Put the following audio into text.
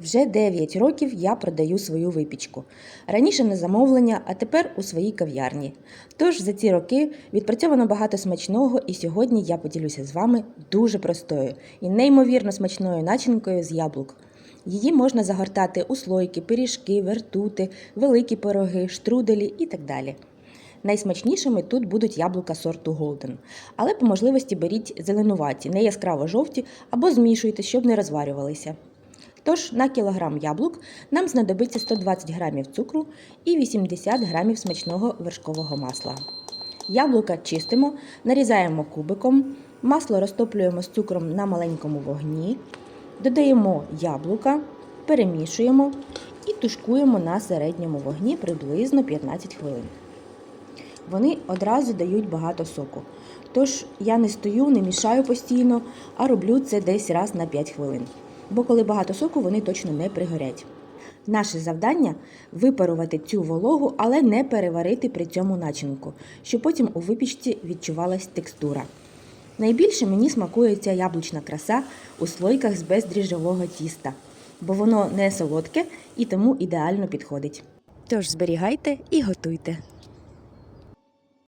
Вже 9 років я продаю свою випічку. Раніше на замовлення, а тепер у своїй кав'ярні. Тож за ці роки відпрацьовано багато смачного, і сьогодні я поділюся з вами дуже простою і неймовірно смачною начинкою з яблук. Її можна загортати у слойки, пиріжки, вертути, великі пироги, штруделі і так далі. Найсмачнішими тут будуть яблука сорту Голден, але по можливості беріть зеленуваті, не яскраво жовті або змішуйте, щоб не розварювалися. Тож на кілограм яблук нам знадобиться 120 грамів цукру і 80 грамів смачного вершкового масла. Яблука чистимо, нарізаємо кубиком, масло розтоплюємо з цукром на маленькому вогні, додаємо яблука, перемішуємо і тушкуємо на середньому вогні приблизно 15 хвилин. Вони одразу дають багато соку. Тож я не стою, не мішаю постійно, а роблю це десь раз на 5 хвилин. Бо коли багато соку, вони точно не пригорять. Наше завдання випарувати цю вологу, але не переварити при цьому начинку, щоб потім у випічці відчувалась текстура. Найбільше мені смакує ця яблучна краса у слойках з бездріжджового тіста, бо воно не солодке і тому ідеально підходить. Тож зберігайте і готуйте.